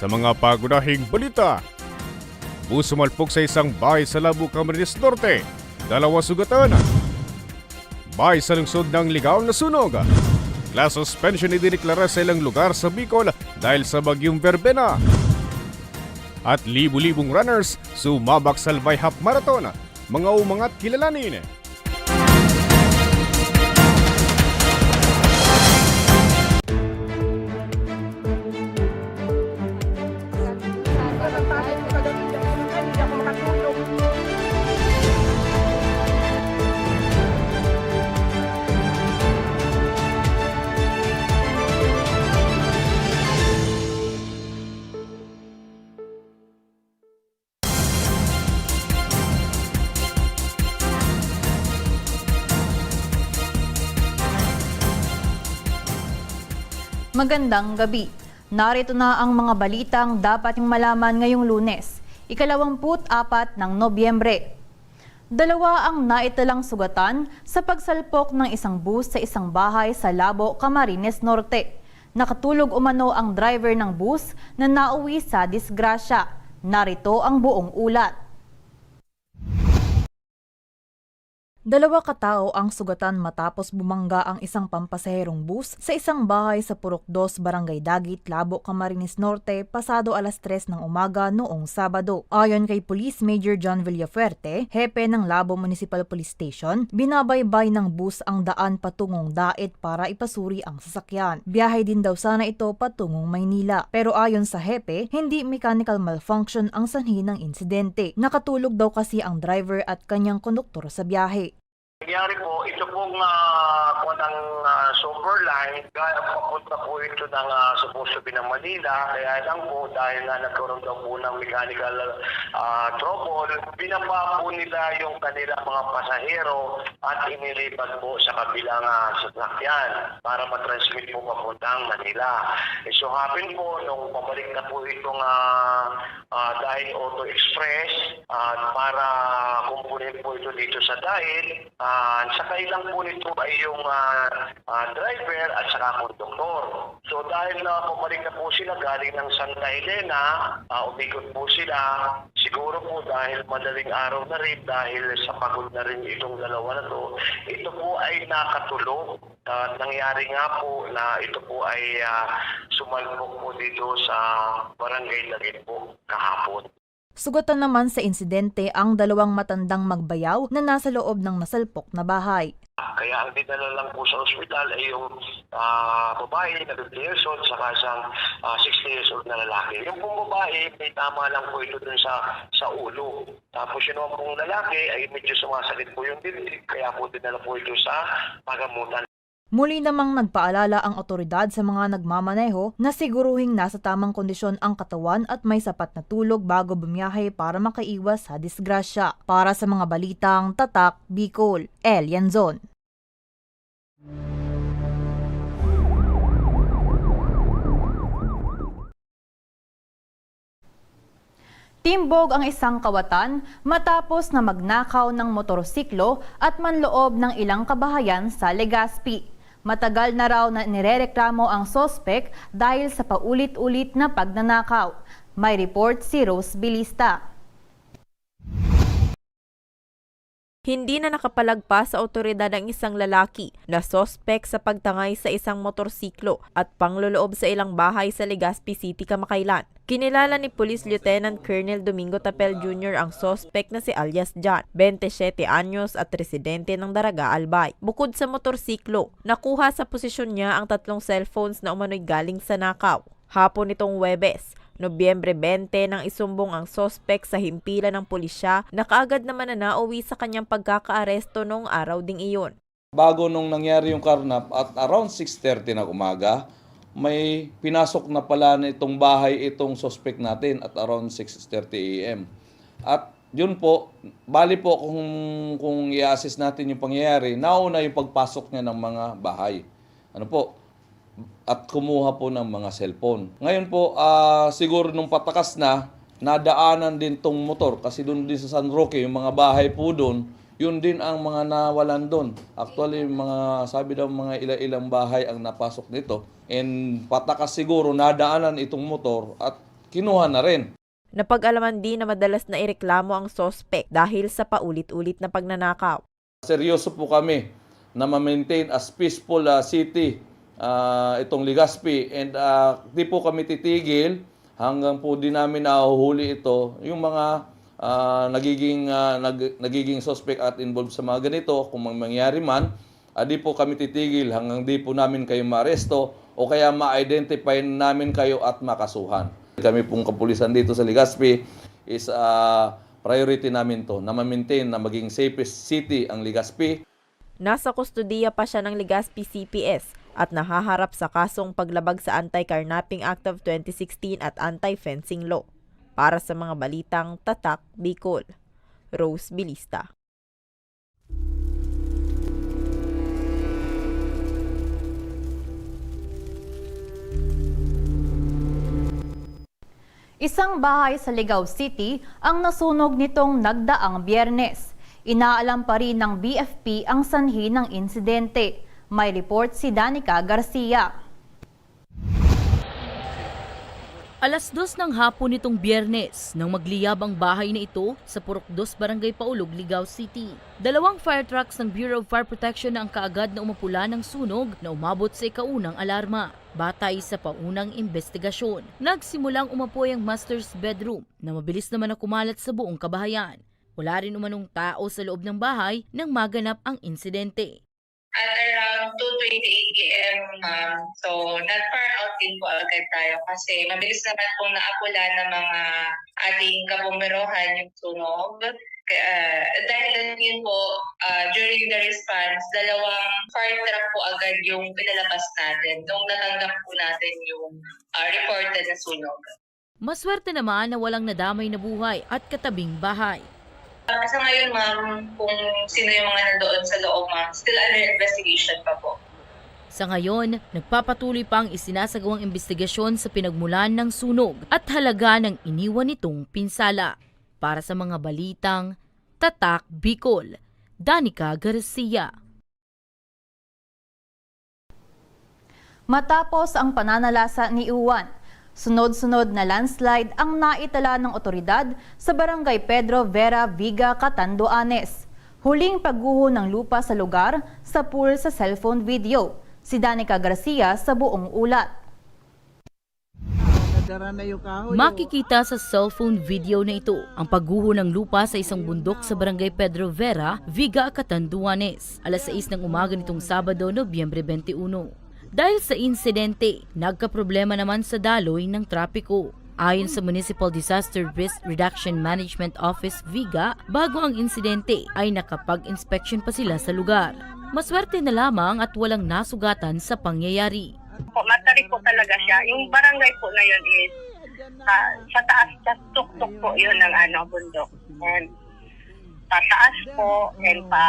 sa mga pagunahing balita. Busumalpok sa isang bahay sa Labu, Camarines Norte. Dalawa sugatan. Bahay sa lungsod ng ligaw na sunog. Class suspension idineklara sa ilang lugar sa Bicol dahil sa bagyong Verbena. At libu-libong runners sumabak sa Albay Half Marathon. Mga umangat kilalanin. Magandang gabi. Narito na ang mga balitang dapat yung malaman ngayong lunes, ikalawamput apat ng Nobyembre. Dalawa ang naitalang sugatan sa pagsalpok ng isang bus sa isang bahay sa Labo, Camarines Norte. Nakatulog umano ang driver ng bus na nauwi sa disgrasya. Narito ang buong ulat. Dalawa katao ang sugatan matapos bumangga ang isang pampasaherong bus sa isang bahay sa Purok 2, Barangay Dagit, Labo, Camarines Norte, pasado alas 3 ng umaga noong Sabado. Ayon kay Police Major John Villafuerte, hepe ng Labo Municipal Police Station, binabaybay ng bus ang daan patungong Dait para ipasuri ang sasakyan. Biyahe din daw sana ito patungong Maynila. Pero ayon sa hepe, hindi mechanical malfunction ang sanhi ng insidente. Nakatulog daw kasi ang driver at kanyang konduktor sa biyahe. Nangyari po, ito pong uh, po ng ah, super line, papunta po ito ng uh, supposed to ng Manila, kaya lang po dahil nga nagkaroon daw po ng mechanical ah, trouble, binaba po nila yung kanilang mga pasahero at inilipat po sa kabilang ah, sasakyan para matransmit po papuntang Manila. Eh, so happen po, nung pabalik na po itong uh, dahil Auto Express at para kumpunin po ito dito sa dahil, ah, sakay lang po nito ay yung ah, ah, driver at saka konduktor. So dahil na pumalik na po sila galing ng Santa Elena, ah, umikot po sila, siguro po dahil madaling araw na rin, dahil sa pagod na rin itong dalawa na to, ito po ay nakatulog. At nangyari nga po na ito po ay ah, sumalpok po dito sa barangay Lagit po kahapon. Sugatan naman sa insidente ang dalawang matandang magbayaw na nasa loob ng nasalpok na bahay. Kaya ang dinala lang po sa ospital ay yung ah, babae na 50 years old saka isang ah, 60 years old na lalaki. Yung pong babae, may tama lang po ito dun sa, sa ulo. Tapos yun naman pong lalaki ay medyo sumasakit po yung dibdib kaya po dinala po ito sa pagamutan. Muli namang nagpaalala ang otoridad sa mga nagmamaneho na siguruhing nasa tamang kondisyon ang katawan at may sapat na tulog bago bumiyahe para makaiwas sa disgrasya. Para sa mga balitang Tatak, Bicol, El Yanzon. Timbog ang isang kawatan matapos na magnakaw ng motorsiklo at manloob ng ilang kabahayan sa Legazpi. Matagal na raw na nirereklamo ang sospek dahil sa paulit-ulit na pagnanakaw. May report si Rose Bilista. Hindi na nakapalagpas sa otoridad ang isang lalaki na sospek sa pagtangay sa isang motorsiklo at pangloloob sa ilang bahay sa Legazpi City, Kamakailan. Kinilala ni Police Lieutenant Colonel Domingo Tapel Jr. ang sospek na si alias John, 27 anyos at residente ng Daraga, Albay. Bukod sa motorsiklo, nakuha sa posisyon niya ang tatlong cellphones na umano'y galing sa nakaw. Hapon nitong Webes, Nobyembre 20 nang isumbong ang sospek sa himpilan ng pulisya na kaagad naman na nauwi sa kanyang pagkakaaresto noong araw ding iyon. Bago nung nangyari yung karnap at around 6.30 na umaga, may pinasok na pala na itong bahay itong suspect natin at around 6.30 a.m. At yun po, bali po kung, kung i-assess natin yung pangyayari, nauna yung pagpasok niya ng mga bahay. Ano po? At kumuha po ng mga cellphone. Ngayon po, ah, siguro nung patakas na, nadaanan din tong motor kasi doon din sa San Roque, yung mga bahay po doon, yun din ang mga nawalan doon. Actually, mga sabi daw mga ila-ilang bahay ang napasok nito. And patakas siguro nadaanan itong motor at kinuha na rin. Napag-alaman din na madalas na ireklamo ang sospek dahil sa paulit-ulit na pagnanakaw. Seryoso po kami na ma-maintain as peaceful uh, city uh, itong Legazpi. And uh, di po kami titigil hanggang po di namin nahuhuli ito. Yung mga uh, nagiging uh, nag, nagiging suspect at involved sa mga ganito kung mangyari man uh, di po kami titigil hanggang di po namin kayo maaresto o kaya ma-identify namin kayo at makasuhan. Kami pong kapulisan dito sa Legazpi is uh, priority namin to na ma-maintain na maging safest city ang Legazpi. Nasa kustudiya pa siya ng Legazpi CPS at nahaharap sa kasong paglabag sa Anti-Carnapping Act of 2016 at Anti-Fencing Law. Para sa mga balitang Tatak Bicol, Rose Bilista. Isang bahay sa Ligao City ang nasunog nitong nagdaang biyernes. Inaalam pa rin ng BFP ang sanhi ng insidente. May report si Danica Garcia. Alas dos ng hapon nitong biyernes nang magliyab ang bahay na ito sa Purok 2 Barangay Paulog, Ligao City. Dalawang fire trucks ng Bureau of Fire Protection ang kaagad na umapula ng sunog na umabot sa ikaunang alarma. Batay sa paunang investigasyon, nagsimulang umapoy ang master's bedroom na mabilis naman na kumalat sa buong kabahayan. Wala rin umanong tao sa loob ng bahay nang maganap ang insidente. At around 2.28 a.m. ma'am. So, not far out din po agad tayo kasi mabilis naman pong naapula ng mga ating kabumberohan yung sunog. Kaya, dahil din po, ah, during the response, dalawang fire truck po agad yung pinalabas natin nung natanggap po natin yung ah, reported na sunog. Maswerte naman na walang nadamay na buhay at katabing bahay. Uh, sa ngayon, ma'am, kung sino yung mga nandoon sa loob, ma'am, still under investigation pa po. Sa ngayon, nagpapatuloy pa ang isinasagawang investigasyon sa pinagmulan ng sunog at halaga ng iniwan nitong pinsala. Para sa mga balitang Tatak Bicol, Danica Garcia. Matapos ang pananalasa ni Uwan, sunod-sunod na landslide ang naitala ng otoridad sa barangay Pedro Vera Viga, Catanduanes. Huling pagguho ng lupa sa lugar sa pool sa cellphone video. Si Danica Garcia sa buong ulat. Makikita sa cellphone video na ito ang pagguho ng lupa sa isang bundok sa barangay Pedro Vera, Viga, Catanduanes, alas 6 ng umaga nitong Sabado, Nobyembre 21. Dahil sa insidente, nagkaproblema naman sa daloy ng trapiko. Ayon sa Municipal Disaster Risk Reduction Management Office Viga, bago ang insidente ay nakapag-inspection pa sila sa lugar. Maswerte na lamang at walang nasugatan sa pangyayari. po, matari po talaga siya. Yung barangay po na yun is ah, sa taas, sa tuktok po yun ng ano, bundok. And sa taas po, and pa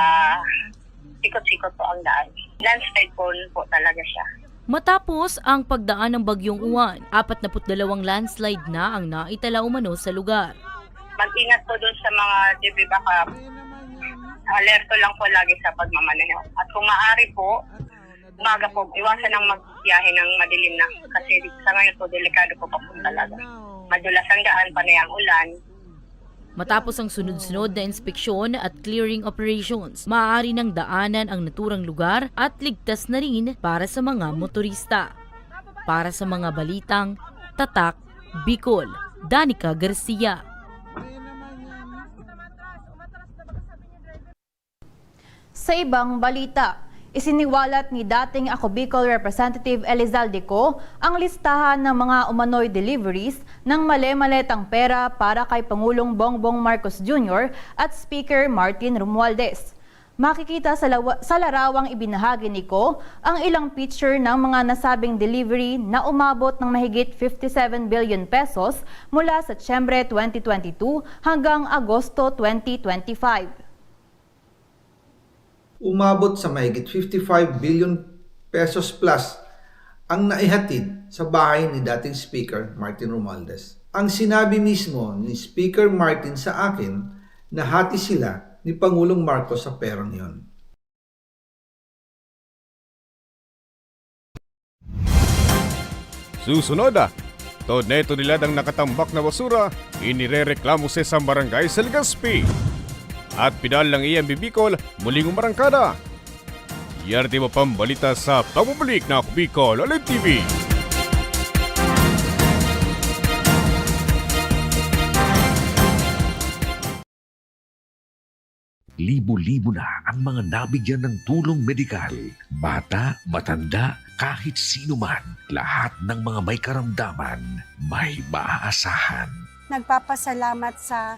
sikot-sikot po ang daan. Landslide po, po talaga siya. Matapos ang pagdaan ng bagyong uwan, 42 landslide na ang naitala umano sa lugar. Mag-ingat po dun sa mga, ba, baka alerto lang po lagi sa pagmamaneho. At kung maaari po, umaga po, iwasan ang magbiyahe ng madilim na. Kasi sa ngayon po, delikado po pa po talaga. Madulas ang daan, panay ang ulan, Matapos ang sunod-sunod na inspeksyon at clearing operations, maaari ng daanan ang naturang lugar at ligtas na rin para sa mga motorista. Para sa mga balitang Tatak, Bicol, Danica Garcia. Sa ibang balita, isiniwalat ni dating Ako Bicol Representative Elizalde Co ang listahan ng mga umano'y deliveries ng male-maletang pera para kay Pangulong Bongbong Marcos Jr. at Speaker Martin Romualdez. Makikita sa, sa larawang ibinahagi ni Ko ang ilang picture ng mga nasabing delivery na umabot ng mahigit 57 billion pesos mula Setyembre 2022 hanggang Agosto 2025. Umabot sa mahigit 55 billion pesos plus ang naihatid sa bahay ni dating Speaker Martin Romualdez. Ang sinabi mismo ni Speaker Martin sa akin na hati sila ni Pangulong Marcos sa perang yon. Susunod ah, To neto nila ang nakatambak na basura, inirereklamo sa barangay sa Legazpi. At pinal ng EMB Bicol muling umarangkada. Yardi mo pambalita sa pabubalik na Bicol Alive TV. Libo-libo na ang mga nabigyan ng tulong medikal. Bata, matanda, kahit sino man, lahat ng mga may karamdaman, may maaasahan. Nagpapasalamat sa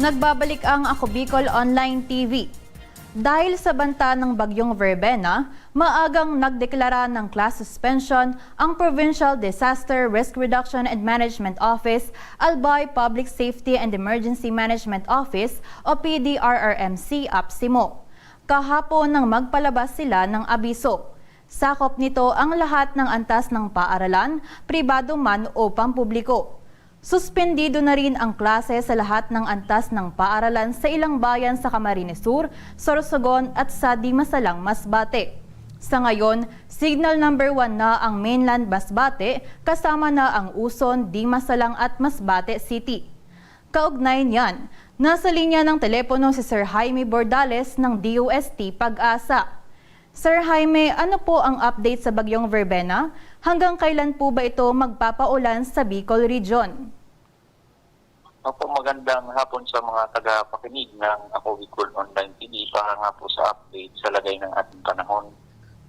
Nagbabalik ang Ako Bicol Online TV. Dahil sa banta ng bagyong Verbena, maagang nagdeklara ng class suspension ang Provincial Disaster Risk Reduction and Management Office, Albay Public Safety and Emergency Management Office o PDRRMC APSIMO. Kahapon nang magpalabas sila ng abiso. Sakop nito ang lahat ng antas ng paaralan, pribado man o pampubliko. Suspendido na rin ang klase sa lahat ng antas ng paaralan sa ilang bayan sa Camarines Sur, Sorsogon at sa Dimasalang, Masbate. Sa ngayon, signal number 1 na ang mainland Masbate kasama na ang Uson, Dimasalang at Masbate City. Kaugnay niyan, nasa linya ng telepono si Sir Jaime Bordales ng DOST Pag-asa. Sir Jaime, ano po ang update sa bagyong Verbena? Hanggang kailan po ba ito magpapaulan sa Bicol Region? Opo, magandang hapon sa mga tagapakinig ng Ako Bicol Online TV para nga po sa update sa lagay ng ating panahon.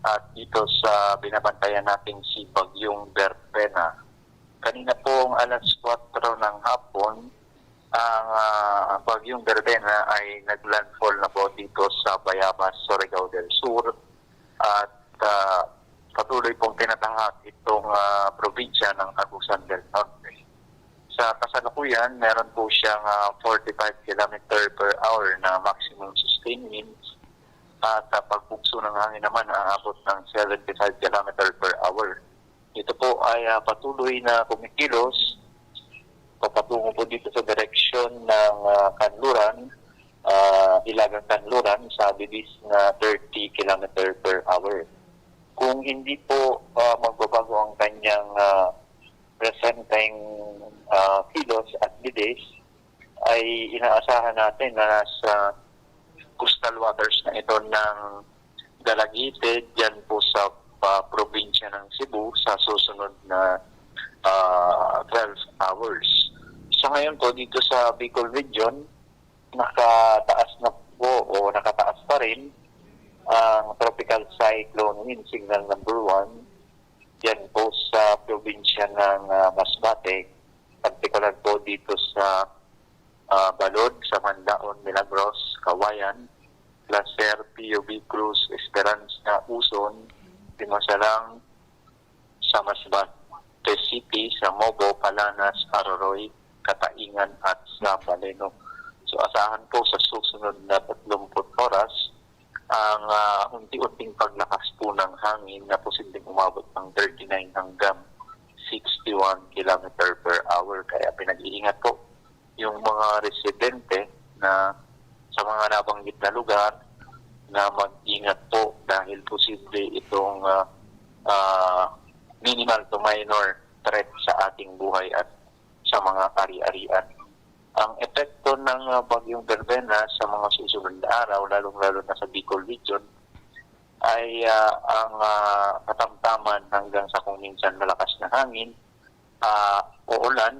At dito sa binabantayan natin si Bagyong Berpena. Kanina pong alas 4 ng hapon, ang ah, Bagyong Berbena ay naglandfall na po dito sa Bayabas, Surigao del Sur. At ah, patuloy pong tinatahak itong ah, probinsya ng Agusan del Norte. Sa kasalukuyan, meron po siyang ah, 45 km per hour na maximum sustained winds at uh, pagbugso ng hangin naman aabot ng 75 km per hour. Ito po ay ah, patuloy na kumikilos papatungo po dito sa direksyon ng ah, Kanluran, ah, Ilagang Kanluran sa bilis na 30 km per hour. Kung hindi po ah, magbabago ang kanyang ah, presenteng ah, kilos at bilis, ay inaasahan natin na nasa coastal waters na ito ng Dalagite, dyan po sa ah, probinsya ng Cebu sa susunod na ah, 12 hours. Sa ngayon po, dito sa Bicol Region, nakataas na po o nakataas pa rin ang tropical cyclone wind signal number 1 yan po sa probinsya ng ah, Masbate, particular po dito sa ah, Balod, sa Mandaon, Milagros, Kawayan, Placer, PUB Cruz, Esperanza, Uson, Timasalang, sa Masbate City, sa Mobo, Palanas, Aroroy, Kataingan at sa Paleno. So asahan po sa susunod na 30 oras ang ah, unti-unting paglakas po ng hangin na posibleng umabot ng 39 hanggang 61 km per hour. Kaya pinag-iingat po yung mga residente na sa mga nabanggit na lugar na mag-ingat po dahil posible itong ah, ah, minimal to minor threat sa ating buhay at sa mga ari-arian. Ang epekto ng uh, bagyong Verbena sa mga susunod na araw, lalong-lalo na sa Bicol Region, ay ah, ang uh, katamtaman hanggang sa kung minsan malakas na hangin, uh, uulan,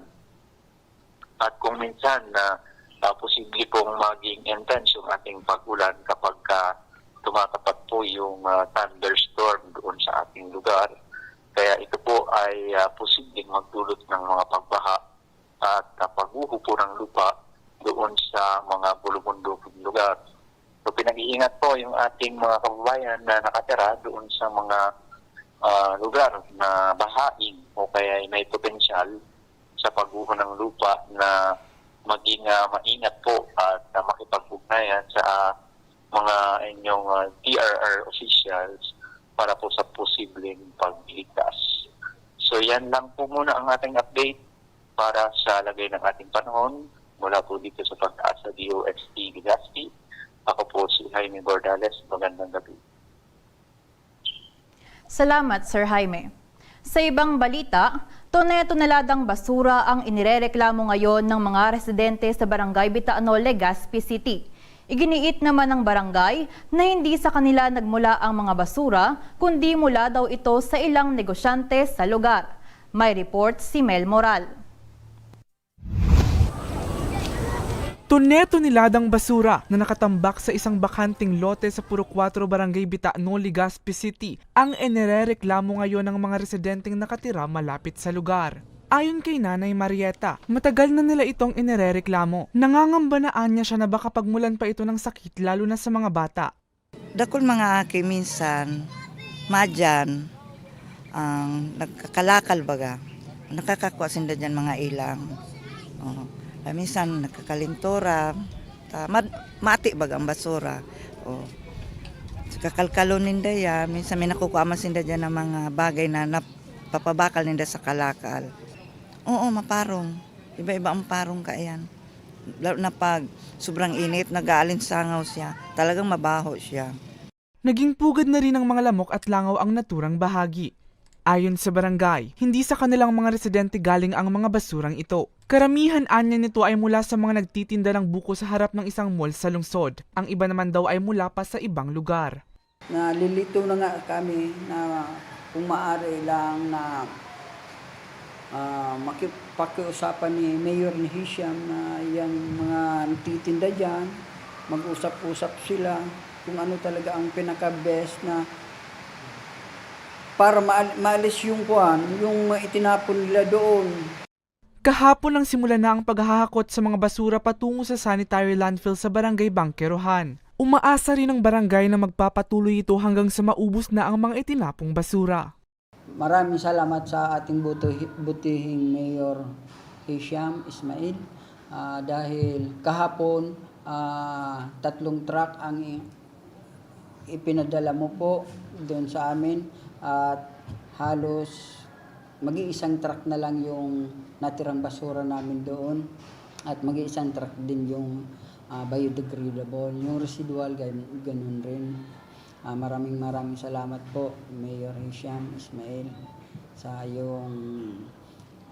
at kung minsan na uh, posible pong maging intense yung ating pag-ulan kapag ka tumatapat po yung ah, thunderstorm doon sa ating lugar. Kaya ito po ay uh, posibleng magdulot ng mga pagbaha at uh, pagguho po ng lupa doon sa mga bulubunduking lugar. So pinag-iingat po yung ating mga kababayan na nakatira doon sa mga ah, lugar na bahain o kaya ay may potensyal sa pagguho ng lupa na maging ah, maingat po at uh, makipag-ugnayan sa mga inyong ah, TRR officials para po sa posibleng pagligtas. So yan lang po muna ang ating update para sa lagay ng ating panahon mula po dito sa pagtaas sa DOST Legazpi. Ako po si Jaime Bordales. Magandang gabi. Salamat, Sir Jaime. Sa ibang balita, tonel-toneladang basura ang inirereklamo ngayon ng mga residente sa Barangay Bitaano, Legazpi City. Iginiit naman ng barangay na hindi sa kanila nagmula ang mga basura, kundi mula daw ito sa ilang negosyante sa lugar. May report si Mel Moral. Tuneto niladang basura na nakatambak sa isang bakanting lote sa Puro 4 Barangay Bitaano, Legazpi City ang inirereklamo ngayon ng mga residenteng nakatira malapit sa lugar. Ayon kay Nanay Marieta, matagal na nila itong inirereklamo. Nangangamba na anya siya na baka pagmulan pa ito ng sakit lalo na sa mga bata. Dakol mga aki minsan, madyan, ang nagkakalakal baga. Nakakakuha sinda dyan mga ilang. Oh. Ah, minsan nakakalintura, ta, mati baga ang basura. Oh. Kakalkalon ninda ya, minsan may nakukuha man sinda dyan ng mga bagay na napapabakal ninda sa kalakal. Oo, maparong. Iba-iba ang parong kaayan. Lalo na pag sobrang init, nag-aalinsangaw siya. Talagang mabaho siya. Naging pugad na rin ng mga lamok at langaw ang naturang bahagi. Ayon sa barangay, hindi sa kanilang mga residente galing ang mga basurang ito. Karamihan anya nito ay mula sa mga nagtitinda ng buko sa harap ng isang mall sa lungsod. Ang iba naman daw ay mula pa sa ibang lugar. Nalilito na nga kami na kung maaari lang na uh, makipakiusapan ni Mayor ni Hisham na yung mga nagtitinda dyan, mag-usap-usap sila kung ano talaga ang pinaka-best na para maal- maalis yung kuan, yung itinapon nila doon. Kahapon ang simula na ang paghahakot sa mga basura patungo sa sanitary landfill sa barangay Bangkerohan. Umaasa rin ang barangay na magpapatuloy ito hanggang sa maubos na ang mga itinapong basura. Maraming salamat sa ating buti, butihing Mayor Hisham Ismail ah, dahil kahapon ah, tatlong truck ang ipinadala mo po doon sa amin at halos mag-iisang truck na lang yung natirang basura namin doon at mag-iisang truck din yung ah, biodegradable. Yung residual, gan- ganun rin. Ah, maraming maraming salamat po, Mayor Hisham Ismail, sa yung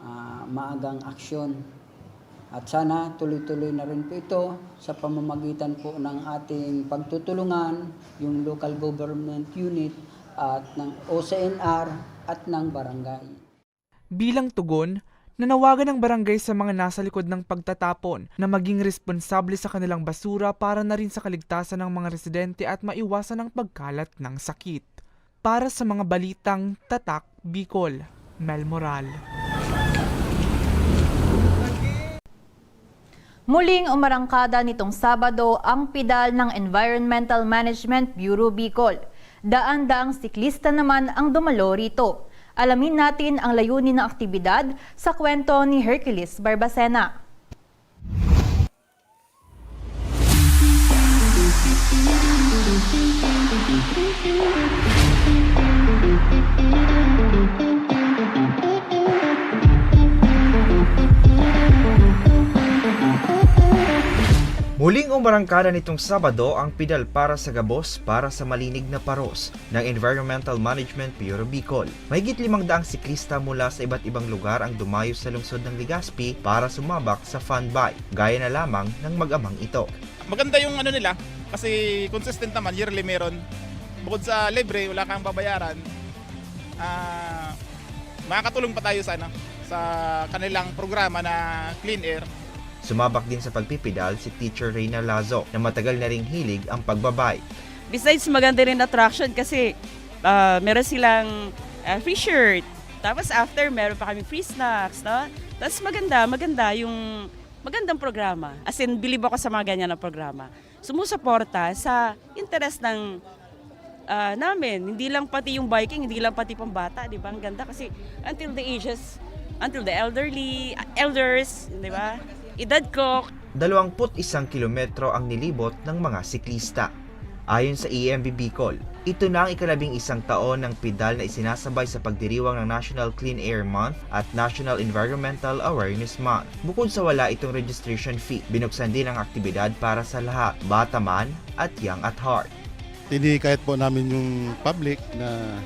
ah, maagang aksyon. At sana tuloy-tuloy na rin po ito sa pamamagitan po ng ating pagtutulungan, yung local government unit at ng OCNR at ng barangay. Bilang tugon, nanawagan ng barangay sa mga nasa likod ng pagtatapon na maging responsable sa kanilang basura para na rin sa kaligtasan ng mga residente at maiwasan ang pagkalat ng sakit. Para sa mga balitang Tatak Bicol, Mel Moral. Muling umarangkada nitong Sabado ang pidal ng Environmental Management Bureau Bicol. Daan-daang siklista naman ang dumalo rito. Alamin natin ang layunin ng aktibidad sa kwento ni Hercules Barbacena. Muling umarangkada nitong Sabado ang pidal para sa gabos para sa malinig na paros ng Environmental Management Bureau Bicol. Mahigit limang daang siklista mula sa iba't ibang lugar ang dumayo sa lungsod ng Legazpi para sumabak sa fun buy, gaya na lamang ng mag-amang ito. maganda yung ano nila kasi consistent naman yearly meron bukod sa libre wala kang babayaran ah makakatulong pa tayo sa ano sa kanilang programa na clean air Sumabak din sa pagpipidal si Teacher Reyna Lazo na matagal na ring hilig ang pagbabay. Besides, maganda rin attraction kasi ah, meron silang ah, free shirt. Tapos after, meron pa kami free snacks, no? Tapos maganda, maganda yung magandang programa. As in, believe ako sa mga ganyan na programa. Sumusuporta sa interest ng ah, namin. Hindi lang pati yung biking, hindi lang pati pambata, di ba? Ang ganda kasi until the ages, until the elderly, elders, di ba? Edad ko, 21 kilometro ang nilibot ng mga siklista. Ayon sa EMB Bicol, ito na ang ikalabing isang taon ng pidal na isinasabay sa pagdiriwang ng National Clean Air Month at National Environmental Awareness Month. Bukod sa wala itong registration fee, binuksan din ang aktibidad para sa lahat, bata man at young at heart. Tinikayat po namin yung public na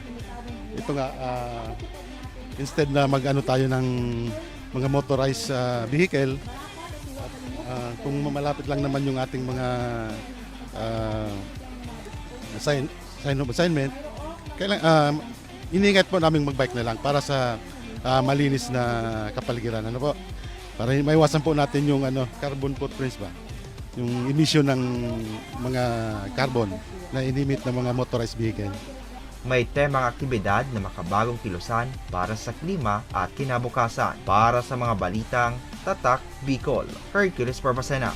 ito nga, ah, instead na mag-ano tayo ng mga motorized ah, vehicle, ah, kung malapit lang naman yung ating mga ah, sign, sign of assignment, kailang, ah, iniingat po namin mag-bike na lang para sa ah, malinis na kapaligiran. Ano po? Para maiwasan po natin yung ano, carbon footprints ba? Yung emission ng mga carbon na inimit ng mga motorized vehicle. May temang aktibidad na makabagong kilusan para sa klima at kinabukasan. Para sa mga balitang Tatak Bicol, Hercules Barbacena.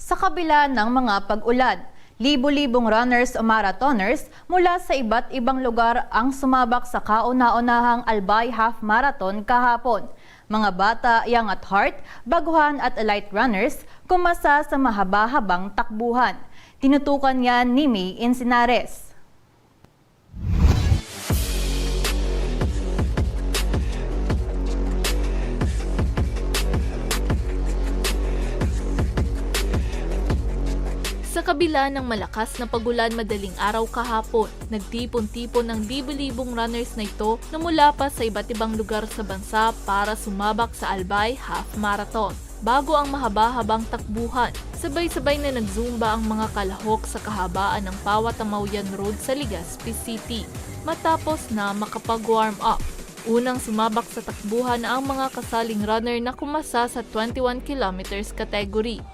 Sa kabila ng mga pag-ulan, libo-libong runners o marathoners mula sa iba't ibang lugar ang sumabak sa kauna-unahang Albay Half Marathon kahapon. Mga bata, young at heart, baguhan at elite runners kumasa sa mahaba-habang takbuhan. Tinutukan yan ni May Encinares. Sa kabila ng malakas na pagulan madaling araw kahapon, nagtipon-tipon ng libo-libong runners na ito na mula pa sa iba't ibang lugar sa bansa para sumabak sa Albay Half Marathon. Bago ang mahaba-habang takbuhan, sabay-sabay na nagzumba ang mga kalahok sa kahabaan ng Pawatamayan Road sa Legazpi City matapos na makapag-warm up. Unang sumabak sa takbuhan ang mga kasaling runner na kumasa sa 21 kilometers category.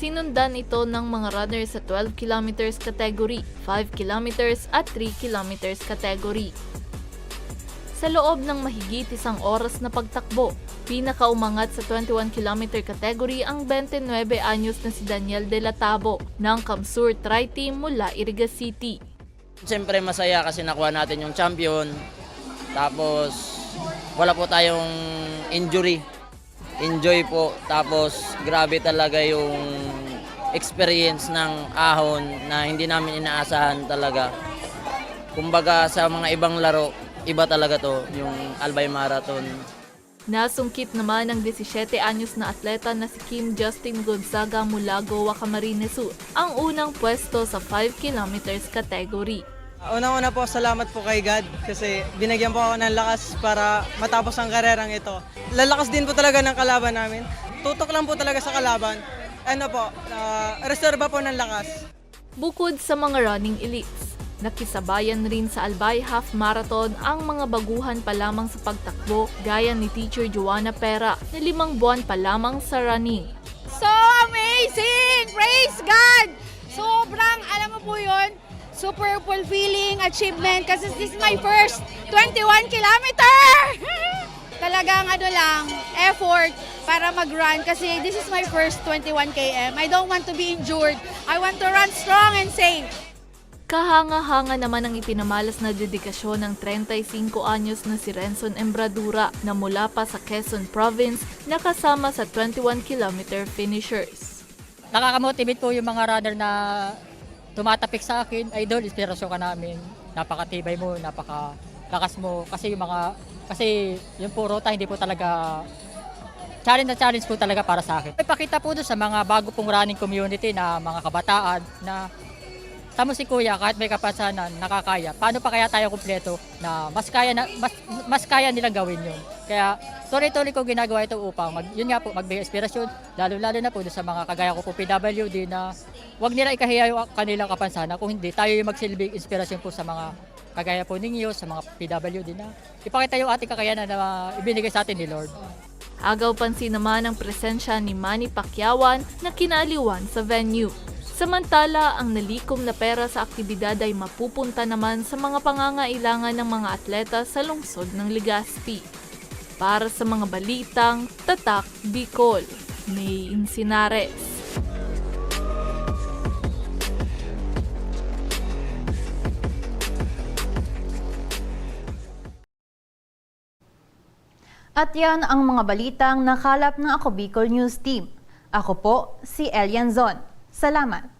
Sinundan ito ng mga runners sa 12 kilometers category, 5 kilometers at 3 kilometers category. Sa loob ng mahigit isang oras na pagtakbo, pinakaumangat sa 21 km category ang 29 anyos na si Daniel De La Tabo ng Kamsur Tri-Team mula Iriga City. Siyempre masaya kasi nakuha natin yung champion. Tapos wala po tayong injury. Enjoy po. Tapos grabe talaga yung experience ng ahon na hindi namin inaasahan talaga. Kumbaga sa mga ibang laro, iba talaga to, yung Albay Marathon. Nasungkit naman ng 17 anyos na atleta na si Kim Justin Gonzaga mula Goa Camarines Sur ang unang pwesto sa 5 kilometers category. Unang-una po, salamat po kay God kasi binigyan po ako ng lakas para matapos ang karerang ito. Lalakas din po talaga ng kalaban namin. Tutok lang po talaga sa kalaban. Ano po, ah, reserba po ng lakas. Bukod sa mga running elites, nakisabayan rin sa Albay Half Marathon ang mga baguhan pa lamang sa pagtakbo gaya ni Teacher Joanna Pera na limang buwan pa lamang sa running. So amazing! Praise God! Sobrang, alam mo po yun, super fulfilling achievement kasi this is my first 21 kilometer! Talagang ano lang, effort para mag-run kasi this is my first 21 km. I don't want to be injured. I want to run strong and safe. Kahanga-hanga naman ang ipinamalas na dedikasyon ng 35 anyos na si Renson Embradura na mula pa sa Quezon Province na kasama sa 21 kilometer finishers. Nakakamotivate po yung mga runner na tumatapik sa akin. Idol, inspirasyon ka namin. Napakatibay mo, napakalakas mo. Kasi yung mga, kasi yung po rota hindi po talaga challenge na challenge po talaga para sa akin. Ipakita po doon sa mga bago pong running community na mga kabataan na tamo si Kuya kahit may kapansanan nakakaya. Paano pa kaya tayo kumpleto na mas kaya na mas, mas kaya nilang gawin yun. Kaya tuloy-tuloy ko ginagawa ito upang mag, yun nga po magbigay inspirasyon lalo-lalo na po sa mga kagaya ko po PWD na wag nila ikahiya yung kanilang kapansanan kung hindi tayo yung magsilbing inspirasyon po sa mga kagaya po ninyo sa mga PWD na ipakita yung ating kakayanan na ibinigay sa atin ni Lord. Agaw pansin naman ang presensya ni Manny Pacquiawan na kinaliwan sa venue. Samantala, ang nalikom na pera sa aktibidad ay mapupunta naman sa mga pangangailangan ng mga atleta sa lungsod ng Legazpi. Para sa mga balitang Tatak Bicol, May Insinares. At yan ang mga balitang nakalap ng Ako Bicol News Team. Ako po si Elian Zon. Salamat!